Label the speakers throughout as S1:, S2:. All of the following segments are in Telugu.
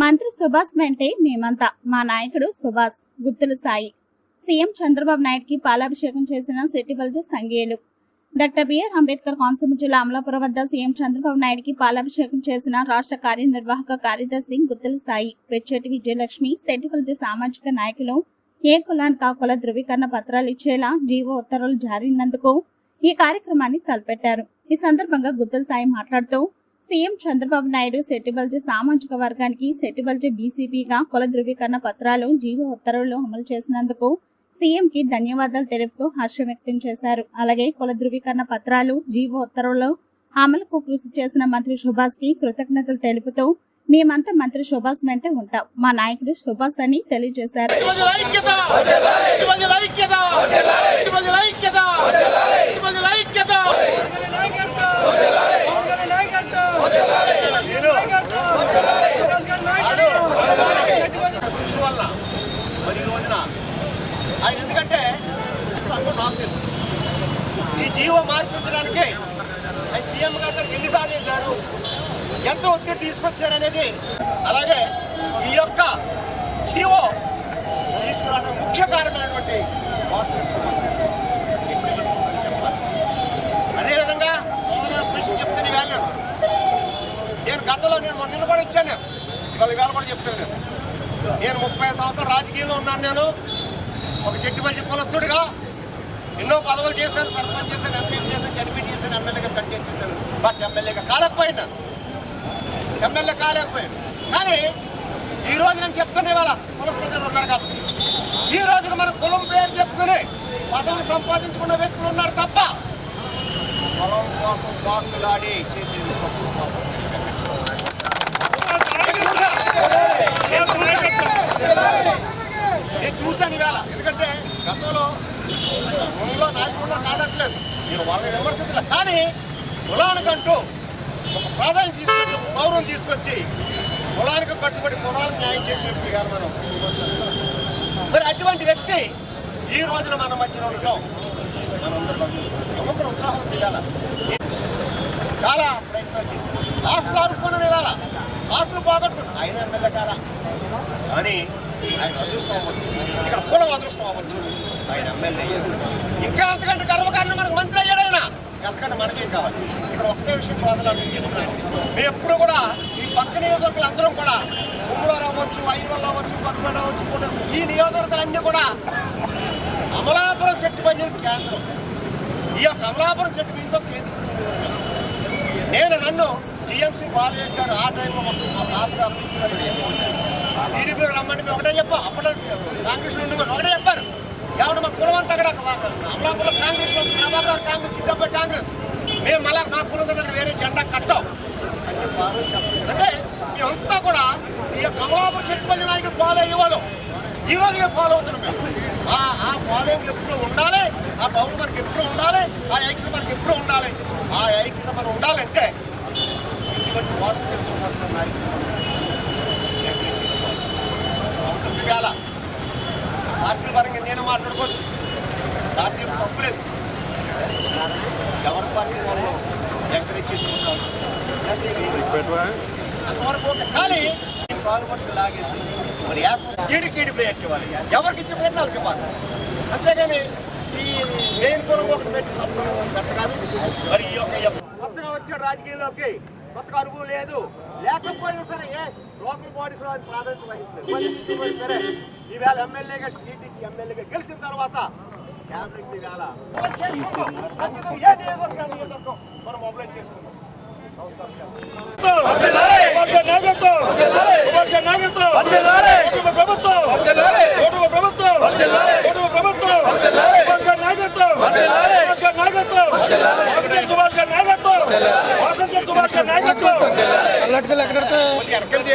S1: మంత్రి సుభాష్ వెంటే మేమంతా. మా నాయకుడు సుభాష్ గుత్తుల సాయి. సీఎం చంద్రబాబు నాయుడుకి పాలాభిషేకం చేసిన సెట్టిబల్జీ సంఘీయులు. Doctor B R Ambedkar Konaseema జిల్లా అమలాపురం వద్ద సీఎం చంద్రబాబు నాయుడుకి పాలాభిషేకం చేసిన రాష్ట్ర కార్యనిర్వాహక కార్యదర్శి గుత్తుల సాయి. పెచ్చేటి విజయలక్ష్మి సెట్టిబల్జీ సామాజిక నాయకులు ఏ కులానికి ఆ కుల ధృవీకరణ పత్రాలు ఇచ్చేలా జీవో ఉత్తర్వులు జారినందుకు ఈ కార్యక్రమాన్ని తలపెట్టారు. ఈ సందర్భంగా గుత్తుల సాయి మాట్లాడుతూ సీఎం చంద్రబాబు నాయుడు సెట్టిబల్జీ సామాజిక వర్గానికి సెట్టిబల్జీ బీసీపీగా కుల ధృవీకరణ పత్రాలు జీవో ఉత్తర్వులు అమలు చేసినందుకు సీఎం కి ధన్యవాదాలు తెలుపుతూ హర్షం వ్యక్తం చేశారు. అలాగే కుల ధృవీకరణ పత్రాలు జీవో ఉత్తర్వులు అమలుకు కృషి చేసిన మంత్రి సుభాష్కి కృతజ్ఞతలు తెలుపుతూ మేమంతా మంత్రి సుభాష్ వెంట ఉంటాం. మా నాయకుడు సుభాష్ అని తెలియజేశారు.
S2: ఐక్యత! ప్రజల ఐక్యత ప్రజల ఐక్యత ప్రజల ఐక్యత కృషి వల్ల మరి ఈ రోజున ఆయన ఎందుకంటే అందరూ నాకు తెలుసు ఈ జీవో మార్పించడానికి ఆయన సీఎం గారి దగ్గరికి ఎన్నిసార్లు వెళ్ళారు ఎంత ఒత్తిడి తీసుకొచ్చారనేది అలాగే ఈ యొక్క జీవో తీసుకురావడం ముఖ్య కారణమైనటువంటి మాస్టర్ సుభాష్ గారికి అని చెప్పాలి అదేవిధంగా సోదరుడు ప్రశ్న చెప్తే నీ వెళ్ళాను నేను గతంలో మొన్న కూడా ఇచ్చాను నేను. ఇవాళ ఇవాళ కూడా చెప్తాను నేను. నేను ముప్పై సంవత్సరాలు రాజకీయంలో ఉన్నాను నేను. ఒక చెట్టు చెట్టుపల్లి కులస్తుడిగా ఎన్నో పదవులు చేశాను సర్పంచ్ చేశాను ఎంపీ చేశాను జడ్పీ చేశాను ఎమ్మెల్యేగా కంటెస్ట్ చేశాను బట్ ఎమ్మెల్యేగా కాలేకపోయినా. ఎమ్మెల్యే కాలేకపోయాను. కానీ ఈ రోజు నేను చెప్తున్నా ఇవాళ కుల ప్రజలు ఉన్నారు కాబట్టి. ఈ రోజు మన కులం పేరు చెప్పుకుని పదవులు సంపాదించుకున్న వ్యక్తులు ఉన్నారు తప్ప. పొలం కోసం బాకులాడి చేసేది కోసం నేను చూశాను ఇవాళ. ఎందుకంటే గతంలో ఊళ్ళో నాయకులు కాదట్లేదు. నేను వాళ్ళని విమర్శించలేదు కానీ కులానికంటూ ఒక ప్రాధాన్యం తీసుకొచ్చి ఒక గౌరవం తీసుకొచ్చి కులానికి కట్టుబడి కులాలకు న్యాయం చేసిన వ్యక్తి గారు మనం మరి అటువంటి వ్యక్తి ఈ రోజున మన మధ్యలో ఉండడం మనందరం నమ్మకం ఉత్సాహం ఇవాళ. చాలా ప్రయత్నాలు చేశారు. ఆస్తులు ఆదుకున్నాను ఇవాళ. ఆస్తులు పోగొట్టుకున్నాను ఆయన ఎమ్మెల్యే కాదా కానీ ఆయన అదృష్టం అవ్వచ్చు. ఇక కులం అదృష్టం అవ్వచ్చు. ఆయన ఎమ్మెల్యే ఇంకా అంతకంటే గర్వకారణం మనకు మంత్రి అయ్యాడు ఆయన అంతకంటే మనకేం కావాలి? ఇక్కడ ఒక్కటే విషయం సోదరులు చెప్తున్నాను. మేము ఎప్పుడు కూడా ఈ పక్క నియోజకవర్గాలు అందరం కూడా ఉమ్మూరు అవ్వచ్చు ఐదువల్ల అవ్వచ్చు కొత్తగూడ అవ్వచ్చు ఈ నియోజకవర్గాలన్నీ కూడా అమలాపురం చెట్టు బయలు కేంద్రం. ఈ యొక్క అమలాపురం చెట్టు మీద కేంద్రం. నేను నన్ను టీఎంసీ బాలయ్య గారు ఆ టైంలో మాకు మా బాబు అప్పించారు టీడీపీ రమ్మంటే మేము ఒకటే చెప్పా. అప్పుడు కాంగ్రెస్ నుండి మేము ఒకటే చెప్పారు. ఎవడు మా కులం అంతా కూడా అమలాపురం కాంగ్రెస్ ప్రభాకర్ కాంగ్రెస్ చిట్టపై కాంగ్రెస్. మేము మళ్ళా మా కులంతో వేరే జెండా కట్టాం. అని చెప్పి ఆ రోజు చెప్పారు. అంటే మేమంతా కూడా ఈ యొక్క అమలాపురం చెట్టుపల్లి నాయకుడు ఫాలో అయ్యేవాళ్ళం ఈ రోజు మేము ఫాలో అవుతున్నాం మేము. ఆ ఆ ఫాలోయింగ్ ఎప్పుడు ఉండాలి. ఆ పౌరులు మనకి ఎప్పుడు ఉండాలి. ఆ ఐక్యత మనకి ఎప్పుడు ఉండాలి. ఆ ఐక్యత మనం ఉండాలంటే ఇటువంటి పాజిటివ్ సుభాష్ నాయకులు అవకాశం ఇవాళ పార్టీ పరంగా నేను మాట్లాడుకోవచ్చు. పార్టీ తప్పులేదు ఎవరి పార్టీ వాళ్ళు ఎంకరేజ్ చేసుకుంటారు? అంతవరకు ఓకే? కానీ పాల్గొంటూ లాగేసి మరి ఈడికి ఈడి ప్లేట్ ఎవరికి ఇచ్చి పెట్టిన వాళ్ళకి ఇవ్వాలి. అంతేగాని ఈ మెయిన్ కులం ఒకటి పెట్టి సంపూర్ణ కట్ట కాదు. మరి ఈ యొక్క కొత్తగా వచ్చాడు రాజకీయంలోకి కొత్తగా అనుభవం లేదు లేకపోయినా సరే ఏ లోకల్ బాడీస్లో ప్రాధాన్యత వహించలేదు సరే ఈవేళ ఎమ్మెల్యేగా సీట్ ఇచ్చి ఎమ్మెల్యేగా గెలిచిన తర్వాత క్యాబినెట్ ఈవేళ మనం చేసుకుందాం. ఖచ్చితంగా ఏ నియోజకవర్గం నియోజకవర్గం మనం మొబైల్ చేసుకుందాం
S3: అల్లట్టుకెళ్ళి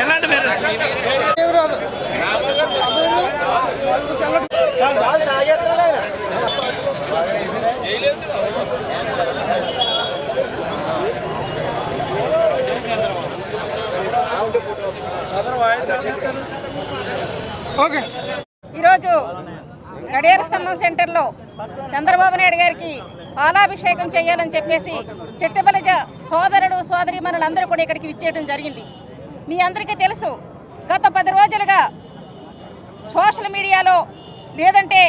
S3: ఎలాంటి మీరు ఓకే.
S4: ఈరోజు గడియార స్తంభం సెంటర్లో చంద్రబాబు నాయుడు గారికి పాలాభిషేకం చేయాలని చెప్పేసి సెట్టబలజ సోదరుడు సోదరీమణులందరూ కూడా ఇక్కడికి విచ్చేయడం జరిగింది. మీ అందరికీ తెలుసు గత పది రోజులుగా సోషల్ మీడియాలో లేదంటే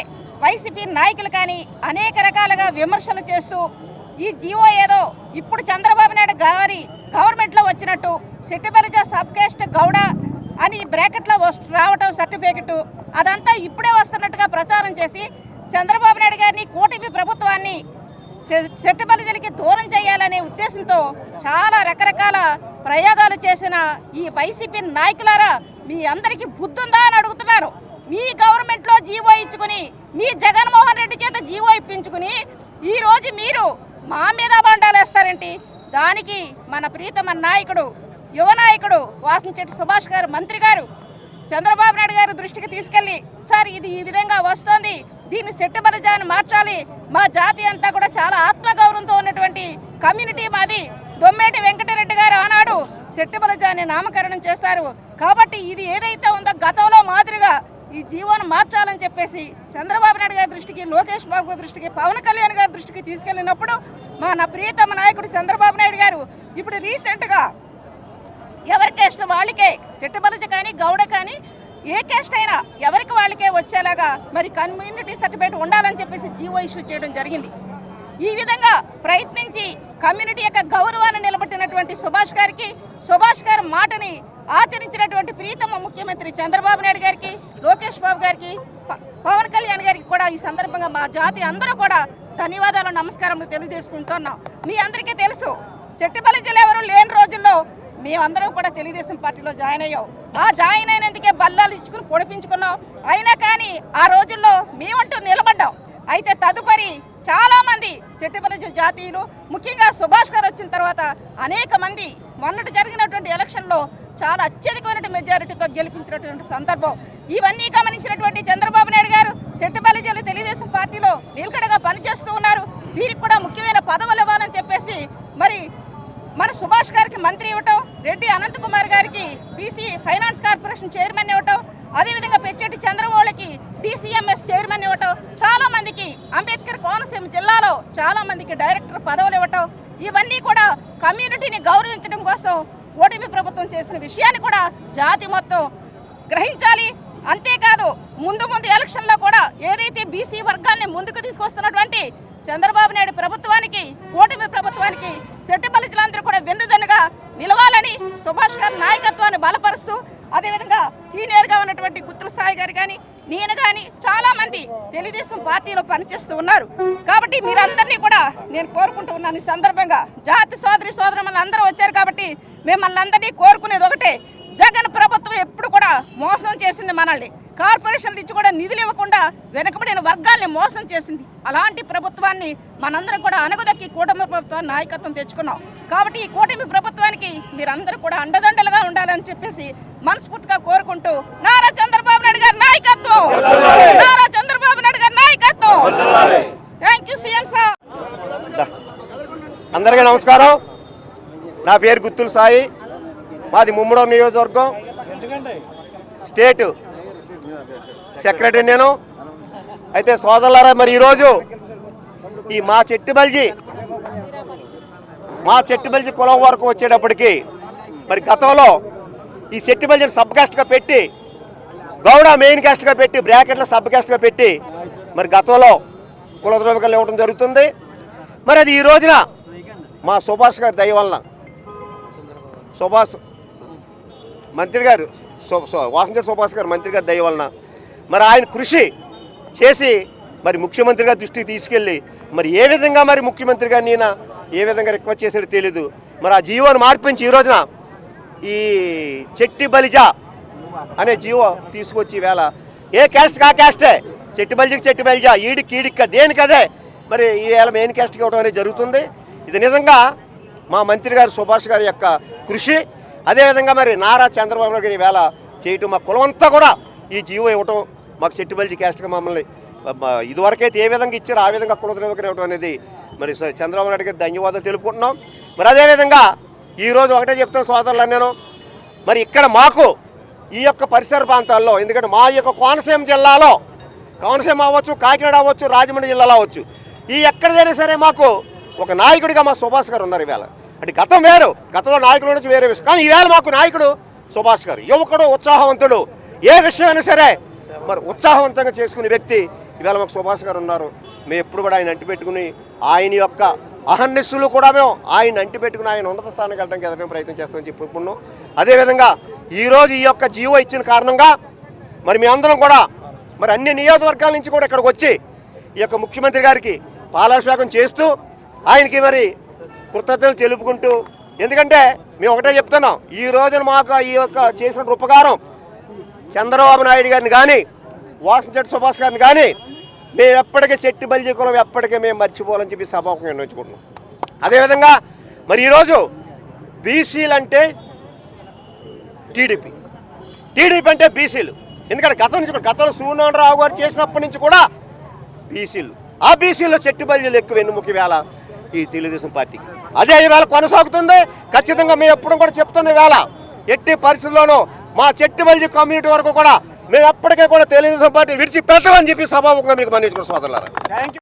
S4: వైసీపీ నాయకులు కానీ అనేక రకాలుగా విమర్శలు చేస్తూ ఈ జీవో ఏదో ఇప్పుడు చంద్రబాబు నాయుడు గారి గవర్నమెంట్లో వచ్చినట్టు సెట్టిబలిజ సబ్కేస్ట్ గౌడ అని బ్రాకెట్లో వస్తు రావటం సర్టిఫికెట్ అదంతా ఇప్పుడే వస్తున్నట్టుగా ప్రచారం చేసి చంద్రబాబు నాయుడు గారిని కూటమి ప్రభుత్వాన్ని సె- సెట్టుబలిజలకి దూరం చేయాలనే ఉద్దేశంతో చాలా రకరకాల ప్రయోగాలు చేసిన ఈ వైసీపీ నాయకులారా మీ అందరికీ బుద్ధుందా అని అడుగుతున్నారు. మీ గవర్నమెంట్లో జీవో ఇచ్చుకుని మీ జగన్మోహన్ రెడ్డి చేత జీవో ఇప్పించుకుని ఈ రోజు మీరు మా మీద బండాలేస్తారేంటి దానికి మన ప్రీతమ నాయకుడు యువ నాయకుడు వాసంచెట్టి సుభాష్ గారు మంత్రి గారు చంద్రబాబు నాయుడు గారు దృష్టికి తీసుకెళ్ళి సార్ ఇది ఈ విధంగా వస్తోంది. దీన్ని సెట్టుబలజాన్ని మార్చాలి. మా జాతి అంతా కూడా చాలా ఆత్మగౌరవంతో ఉన్నటువంటి కమ్యూనిటీ మాది. దొమ్మేటి వెంకటరెడ్డి గారు ఆనాడు సెట్టుబలజాన్ని నామకరణం చేశారు. కాబట్టి ఇది ఏదైతే ఉందో గతంలో మాదిరిగా ఈ జీవోను మార్చాలని చెప్పేసి చంద్రబాబు నాయుడు గారి దృష్టికి లోకేష్ బాబు దృష్టికి పవన్ కళ్యాణ్ గారి దృష్టికి తీసుకెళ్ళినప్పుడు మా నా ప్రియతమ నాయకుడు చంద్రబాబు నాయుడు గారు ఇప్పుడు రీసెంట్గా ఎవరి కేస్ట్ వాళ్ళకే? సెట్టుబలజ కానీ గౌడ కానీ ఏ కేస్ట్ అయినా ఎవరికి వాళ్ళకే వచ్చేలాగా మరి కమ్యూనిటీ సర్టిఫికేట్ ఉండాలని చెప్పేసి జీవో ఇష్యూ చేయడం జరిగింది. ఈ విధంగా ప్రయత్నించి కమ్యూనిటీ యొక్క గౌరవాన్ని నిలబెట్టినటువంటి సుభాష్ గారికి సుభాష్ గారి మాటని ఆచరించినటువంటి ప్రీతమ ముఖ్యమంత్రి చంద్రబాబు నాయుడు గారికి లోకేష్ బాబు గారికి ప- పవన్ కళ్యాణ్ గారికి కూడా ఈ సందర్భంగా మా జాతి అందరూ కూడా ధన్యవాదాలు నమస్కారములు తెలియజేసుకుంటున్నాం. మీ అందరికీ తెలుసు సెట్టిపల్లి ఎవరు లేని రోజుల్లో మేమందరం కూడా తెలుగుదేశం పార్టీలో జాయిన్ అయ్యాం. ఆ జాయిన్ అయినందుకే బల్లాలు ఇచ్చుకుని పొడిపించుకున్నాం. అయినా కానీ ఆ రోజుల్లో మేమంటూ నిలబడ్డాం. అయితే తదుపరి చాలా మంది సెట్టిపల్లి జాతీయులు ముఖ్యంగా సుభాష్ గారు వచ్చిన తర్వాత అనేక మంది మొన్నటి జరిగినటువంటి ఎలక్షన్లో చాలా అత్యధికమైనటువంటి మెజారిటీతో గెలిపించినటువంటి సందర్భం. ఇవన్నీ గమనించినటువంటి చంద్రబాబు నాయుడు గారు సెట్టిపల్లి జిల్లా తెలుగుదేశం పార్టీలో నిలకడగా పనిచేస్తూ ఉన్నారు. వీరికి కూడా ముఖ్యమైన పదవులు ఇవ్వాలని చెప్పేసి మరి మన సుభాష్ గారికి మంత్రి ఇవ్వటం రెడ్డి అనంత్ కుమార్ గారికి బీసీ ఫైనాన్స్ కార్పొరేషన్ చైర్మన్ ఇవ్వటం అదేవిధంగా పెచ్చెట్టి చంద్రబాబుకి డిసిఎంఎస్ చైర్మన్ ఇవ్వటం చాలా మందికి అంబేద్కర్ కోనసీమ జిల్లాలో చాలా మందికి డైరెక్టర్ పదవులు ఇవ్వటం ఇవన్నీ కూడా కమ్యూనిటీని గౌరవించడం కోసం ఓటమి ప్రభుత్వం చేసిన విషయాన్ని కూడా జాతి మొత్తం గ్రహించాలి. అంతేకాదు ముందు ముందు ఎలక్షన్లో కూడా ఏదైతే బీసీ వర్గాన్ని ముందుకు తీసుకొస్తున్నటువంటి చంద్రబాబు నాయుడు ప్రభుత్వానికి ఓటమి ప్రభుత్వానికి సెట్టిపల్లితులందరూ కూడా వెన్నుదన్నుగా నిలవాలని సుభాష్ గారి నాయకత్వాన్ని బలపరుస్తూ అదేవిధంగా సీనియర్గా ఉన్నటువంటి గుత్తుల సాయి గారు కానీ నేను కానీ చాలామంది తెలుగుదేశం పార్టీలో పనిచేస్తూ ఉన్నారు. కాబట్టి మీరందరినీ కూడా నేను కోరుకుంటూ ఉన్నాను. ఈ సందర్భంగా జాతి సోదరి సోదరులు అందరూ వచ్చారు కాబట్టి మిమ్మల్ని అందరినీ కోరుకునేది ఒకటే. జగన్ ప్రభుత్వం ఎప్పుడు కూడా మోసం చేసింది మనల్ని. కార్పొరేషన్లు ఇచ్చి కూడా నిధులు ఇవ్వకుండా వెనకబడిన వర్గాల్ని మోసం చేసింది. అలాంటి ప్రభుత్వాన్ని మనందరం కూడా అనగదొక్కి కూటమి ప్రభుత్వాన్ని నాయకత్వం తెచ్చుకున్నాం. కాబట్టి ఈ కూటమి ప్రభుత్వానికి మీరందరూ కూడా అండదండలుగా ఉండాలని చెప్పేసి మనస్ఫూర్తిగా కోరుకుంటూ నారా చంద్రబాబు నాయుడు గారి నాయకత్వం! నారా చంద్రబాబు నాయుడు గారి నాయకత్వం! Thank you CM sir!
S2: అందరికీ నమస్కారం. నా పేరు గుత్తుల సాయి. మాది ముమ్మడో నియోజకవర్గం. స్టేట్ సెక్రటరీ నేను. అయితే సోదరులారా మరి ఈరోజు ఈ మా చెట్టుబల్జీ మా చెట్టుబల్జీ కులం వరకు వచ్చేటప్పటికి మరి గతంలో ఈ చెట్టుబల్జీని సబ్ కాస్ట్గా పెట్టి గౌడ మెయిన్ కాస్ట్గా పెట్టి బ్రాకెట్లో సబ్ కాస్ట్గా పెట్టి మరి గతంలో కుల ద్రోవికలు ఇవ్వడం జరుగుతుంది. మరి అది ఈ రోజున మా సుభాష్ గారి దయ వలన సుభాష్ మంత్రి గారు సు- వాసంచెట్టి సుభాష్ గారు మంత్రి గారి దయ వలన మరి ఆయన కృషి చేసి మరి ముఖ్యమంత్రిగా దృష్టికి తీసుకెళ్ళి మరి ఏ విధంగా మరి ముఖ్యమంత్రిగా నేను ఏ విధంగా రిక్వెస్ట్ చేశాడో తెలీదు. మరి ఆ జీవోని మార్పించి ఈ రోజున ఈ చెట్టి బలిజా అనే జీవో తీసుకొచ్చి వేళ ఏ క్యాస్ట్ కా క్యాస్టే? చెట్టి బలిజకి చెట్టి బలిజా ఈడికి ఈడిక్క దేనికదే మరి ఈవేళ మెయిన్ క్యాస్ట్కి ఇవ్వడం అనేది జరుగుతుంది. ఇది నిజంగా మా మంత్రి గారు సుభాష్ గారి యొక్క కృషి. అదేవిధంగా మరి నారా చంద్రబాబు నాయుడు గారి వేళ చేయటం మా కులమంతా కూడా ఈ జీవో ఇవ్వటం మాకు సెట్టిబల్జీ క్యాస్ట్గా మమ్మల్ని ఇదివరకైతే ఏ విధంగా ఇచ్చారో ఆ విధంగా కుల ఇవ్వడం అనేది మరి చంద్రబాబు నాయుడు గారికి ధన్యవాదాలు తెలుపుకుంటున్నాం. మరి అదేవిధంగా ఈరోజు ఒకటే చెప్తున్న సోదరులు నేను మరి ఇక్కడ మాకు ఈ యొక్క పరిసర ప్రాంతాల్లో ఎందుకంటే మా యొక్క కోనసీమ జిల్లాలో కోనసీమ అవ్వచ్చు కాకినాడ అవ్వచ్చు రాజమండ్రి జిల్లాలో అవ్వచ్చు ఈ ఎక్కడైనా సరే మాకు ఒక నాయకుడిగా మా సుభాష్ గారు ఉన్నారు ఈవేళ అంటే గతం వేరు. గతంలో నాయకుల నుంచి వేరే విషయం. కానీ ఈవేళ మాకు నాయకుడు సుభాష్ గారు యువకుడు ఉత్సాహవంతుడు. ఏ విషయమైనా సరే మరి ఉత్సాహవంతంగా చేసుకునే వ్యక్తి ఈవేళ మాకు సుభాష్ గారు ఉన్నారు. మేము ఎప్పుడు కూడా ఆయన అంటిపెట్టుకుని ఆయన యొక్క అహర్నిస్సులు కూడా మేము ఆయన అంటిపెట్టుకుని ఆయన ఉన్నత స్థానానికి వెళ్ళడానికి ఎదగడం ప్రయత్నం చేస్తామని చెప్పుకున్నాం అదేవిధంగా ఈరోజు ఈ యొక్క జీవో ఇచ్చిన కారణంగా మరి మీ అందరం కూడా మరి అన్ని నియోజకవర్గాల నుంచి కూడా ఇక్కడికి వచ్చి ఈ యొక్క ముఖ్యమంత్రి గారికి పాలాభిషేకం చేస్తూ ఆయనకి మరి కృతజ్ఞతలు తెలుపుకుంటూ ఎందుకంటే మేము ఒకటే చెప్తున్నాం ఈ రోజున మాకు ఈ యొక్క చేసిన ఉపకారం చంద్రబాబు నాయుడు గారిని కానీ వాసంచెట్టి సుభాష్ గారిని కానీ మేము ఎప్పటికీ చెట్టి బలి కులం ఎప్పటికీ మేము మర్చిపోవాలని చెప్పి సభకు నిర్ణయించుకుంటున్నాం. అదేవిధంగా మరి ఈరోజు బీసీలు అంటే టీడీపీ. టీడీపీ అంటే బీసీలు. ఎందుకంటే గతం నుంచి గతంలో సూర్యనారాయణరావు గారు చేసినప్పటి నుంచి కూడా బీసీలు. ఆ బీసీలో చెట్టు బల్జీలు ఎక్కువ వెన్నుముక వేళ ఈ తెలుగుదేశం పార్టీకి? అదే ఈవేళ కొనసాగుతుంది. ఖచ్చితంగా మేము ఎప్పుడు కూడా చెప్తున్న వేళ. ఎట్టి పరిస్థితుల్లోనూ మా చెట్టు కమ్యూనిటీ వరకు కూడా మేము ఎప్పటికీ కూడా తెలుగుదేశం పార్టీ విడిచిపెట్టమని చెప్పి సభాముఖంగా మీకు మన్నించుకున్న సోదరులారా. థ్యాంక్